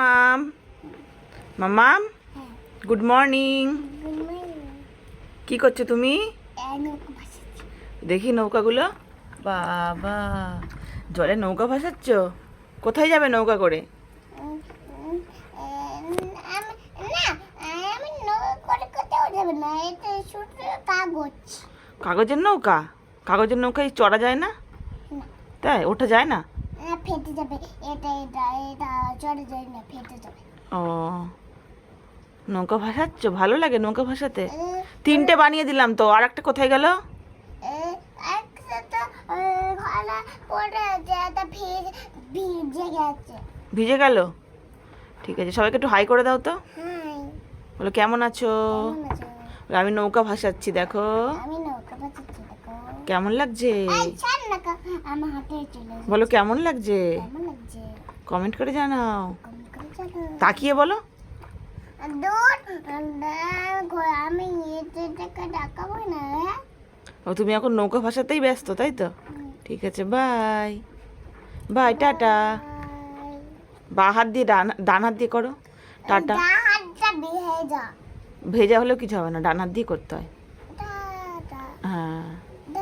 মাম মামাম good morning কি করছ তুমি? দেখি নৌকাগুলো। বাবা জলে নৌকা ভাসাচ্ছ? কোথায় যাবে নৌকা করে? কাগজের নৌকা? কাগজের নৌকায় চড়া যায় না। তাই? ওঠা যায় না, ফেটে যাবে। এটা এটা এটা চড়ে যায় না ফেটে যাবে। ও নৌকা ভাসাচ্ছ? ভালো লাগে নৌকা ভাসাতে। তিনটে বানিয়ে দিলাম তো আর একটা কোথায় গেল? ভিজে গেল? ঠিক আছে সবাইকে একটু হাই করে দাও তো। বলো কেমন আছো? কেমন আছো? আমি নৌকা ভাসাচ্ছি দেখো আমি নৌকা ভাসাচ্ছি দেখো কেমন লাগছে। বলো কেমন লাগছে? কমেন্ট করে জানাও। তাকিয়ে বলো। হ্যাঁ? ও তুমি এখন নৌকা ভাসাতেই ব্যস্ত তাই তো? ঠিক আছে বাই। By tata. বা হাত দিয়ে ডান ডান হাত দিয়ে করো। টাটা। ভেজা হলেও কিছু হবে না ডান হাত দিয়ে করতে হ্যাঁ।